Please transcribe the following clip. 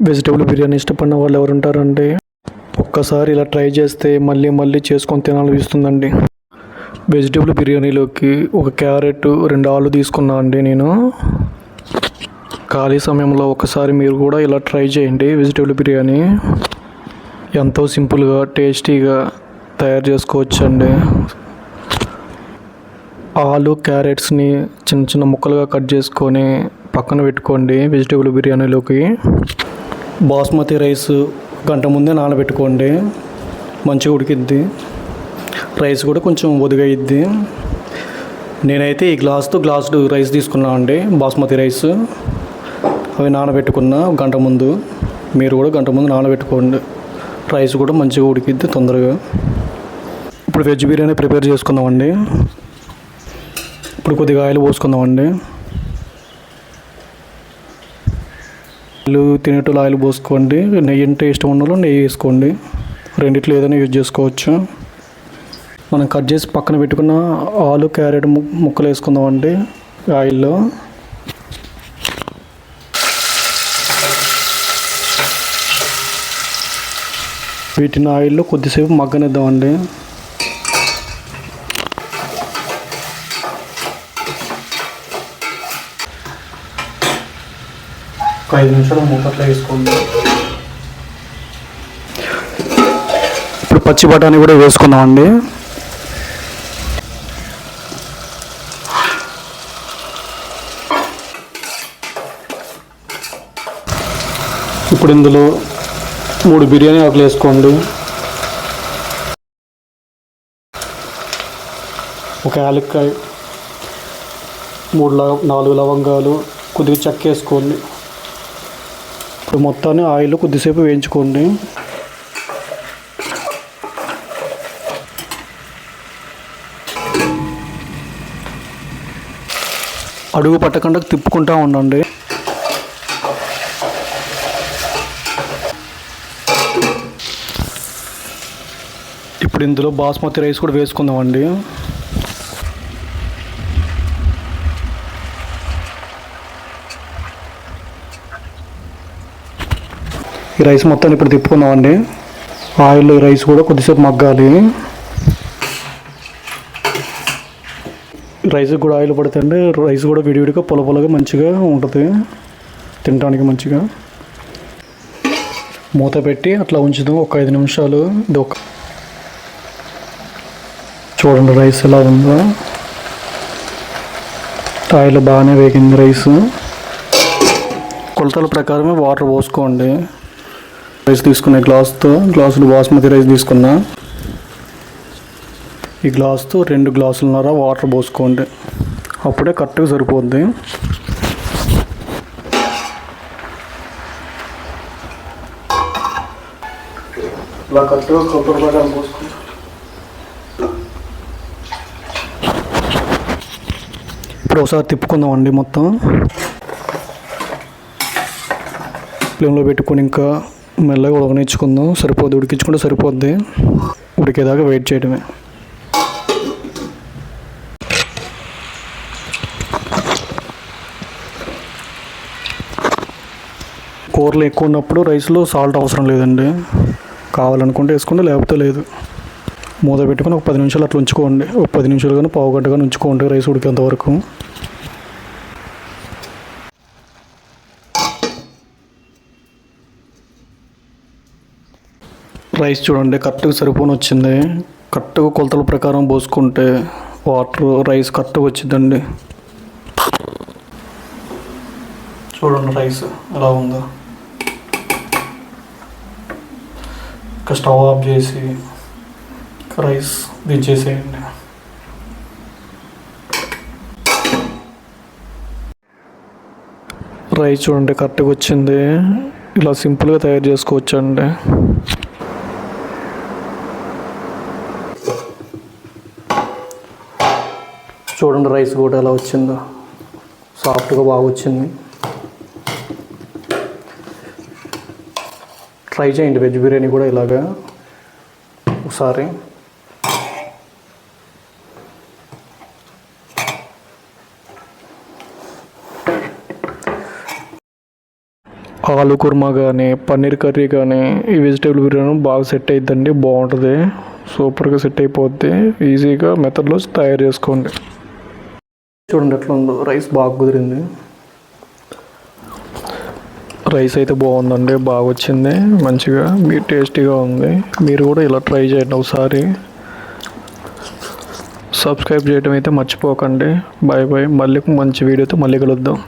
Vegetable biryani ఇష్టపడిన వాళ్ళు ఎవరు ఉంటారంటే ఒక్కసారి ఇలా ట్రై చేస్తే మళ్ళీ మళ్ళీ చేసుకొని తినాలనిపిస్తుందండి వెజిటేబుల్ బిర్యానీలోకి ఒక క్యారెట్ రెండు ఆలు తీసుకున్నా అండి నేను. ఖాళీ సమయంలో ఒకసారి మీరు కూడా ఇలా ట్రై చేయండి వెజిటేబుల్ బిర్యానీ. ఎంతో సింపుల్గా టేస్టీగా తయారు చేసుకోవచ్చండి. ఆలు క్యారెట్స్ని చిన్న చిన్న ముక్కలుగా కట్ చేసుకొని పక్కన పెట్టుకోండి వెజిటేబుల్ బిర్యానీలోకి. బాస్మతి రైస్ గంట ముందే నానబెట్టుకోండి. మంచిగా ఉడికిద్ది. రైస్ కూడా కొంచెం ఒదిగయిద్ది నేనైతే ఈ గ్లాస్తో గ్లాస్డ్ రైస్ తీసుకున్నాను అండి బాస్మతి రైస్. అవి నానబెట్టుకున్న గంట ముందు మీరు కూడా గంట ముందు నానబెట్టుకోండి. రైస్ కూడా మంచిగా ఉడికిద్ది తొందరగా. ఇప్పుడు వెజ్ బిర్యానీ ప్రిపేర్ చేసుకుందామండి. ఇప్పుడు కొద్దిగా ఆయిల్ పోసుకుందామండి. ఆయిల్ తినేటోళ్ళు ఆయిల్ పోసుకోండి నెయ్యి అంటే ఇష్టం ఉన్న వాళ్ళు నెయ్యి వేసుకోండి. రెండిట్లో ఏదైనా యూజ్ చేసుకోవచ్చు. మనం కట్ చేసి పక్కన పెట్టుకున్న ఆలు క్యారెట్ ము ముక్కలు వేసుకుందామండి ఆయిల్లో. వీటిని ఆయిల్లో కొద్దిసేపు మగ్గనిద్దామండి. ఒక ఐదు నిమిషాలు మూకట్లో వేసుకోండి. ఇప్పుడు పచ్చి బఠానీ కూడా వేసుకుందామండి. ఇప్పుడు ఇందులో మూడు బిర్యానీ ఆకులు వేసుకోండి. ఒక యాలక్కాయ మూడు లవ నాలుగు లవంగాలు కొద్దిగా చెక్క వేసుకోండి. ఇప్పుడు మొత్తాన్ని ఆయిల్ కొద్దిసేపు వేయించుకోండి. అడుగు పట్టకుండా తిప్పుకుంటా ఉండండి. ఇప్పుడు ఇందులో బాస్మతి రైస్ కూడా వేసుకుందామండి. ఈ రైస్ మొత్తాన్ని ఇప్పుడు తిప్పుకుందామండి. ఆయిల్ రైస్ కూడా కొద్దిసేపు మగ్గాలి. రైస్ కూడా ఆయిల్ పడుతుంది రైస్ కూడా విడివిడిగా పొలపొలగా మంచిగా ఉంటుంది. తినడానికి మంచిగా. మూత పెట్టి అట్లా ఉంచుదాం. ఒక ఐదు నిమిషాలు ఇది ఒక చూడండి రైస్ ఎలా ఉందో. ఆయిల్ బాగానే వేగింది రైస్. కొలతల ప్రకారమే వాటర్ పోసుకోండి. రైస్ తీసుకునే గ్లాస్తో గ్లాసులు బాస్మతి రైస్ తీసుకున్నా. ఈ గ్లాస్తో రెండు గ్లాసులన్నర వాటర్ పోసుకోండి. అప్పుడే కరెక్ట్గా సరిపోద్ది. ఇలా కరెక్ట్గా కొబ్బరి ప్రకారం పోసుకోండి ఇప్పుడు ఒకసారి తిప్పుకుందామండి మొత్తం. ఫ్లేమ్లో పెట్టుకొని ఇంకా మెల్లగా ఉడకనిచ్చుకుందాం. సరిపోద్ది. ఉడికించుకుంటే సరిపోద్ది. ఉడికేదాకా వెయిట్ చేయడమే. కూరలు ఎక్కువ ఉన్నప్పుడు రైస్లో సాల్ట్ అవసరం లేదండి. కావాలనుకుంటే వేసుకోండి లేకపోతే లేదు. మూత పెట్టుకొని ఒక పది నిమిషాలు అట్లా ఉంచుకోండి. ఒక పది నిమిషాలు కానీ పావు గంట కానీ ఉంచుకోండి రైస్ ఉడికేంత వరకు. రైస్ చూడండి కరెక్ట్గా సరిపోని వచ్చింది. కరెక్ట్గా కొలతల ప్రకారం పోసుకుంటే వాటర్ రైస్ కరెక్ట్గా వచ్చిందండి. చూడండి రైస్ ఎలా ఉందో. ఇంకా స్టవ్ ఆఫ్ చేసి రైస్ దించేసేయండి. రైస్ చూడండి కరెక్ట్గా వచ్చింది. ఇలా సింపుల్గా తయారు చేసుకోవచ్చండి. చూడండి రైస్ కూడా ఎలా వచ్చిందో. సాఫ్ట్గా బాగా వచ్చింది. ట్రై చేయండి వెజ్ బిర్యానీ కూడా ఇలాగా ఒకసారి. ఆలు కుర్మా కానీ పన్నీర్ కర్రీ కానీ ఈ వెజిటేబుల్ బిర్యానీ బాగా సెట్ అవుతుందండి బాగుంటుంది. సూపర్గా సెట్ అయిపోద్ది. ఈజీగా మెథడ్లో తయారు చేసుకోండి. చూడండి ఎట్లా ఉందో. రైస్ బాగా కుదిరింది. రైస్ అయితే బాగుందండి బాగా వచ్చింది. మంచిగా మీ టేస్టీగా ఉంది. మీరు కూడా ఇలా ట్రై చేయండి ఒకసారి. సబ్స్క్రైబ్ చేయడం అయితే మర్చిపోకండి. బాయ్ బాయ్ మళ్ళీ మంచి వీడియోతో మళ్ళీ కలుద్దాం.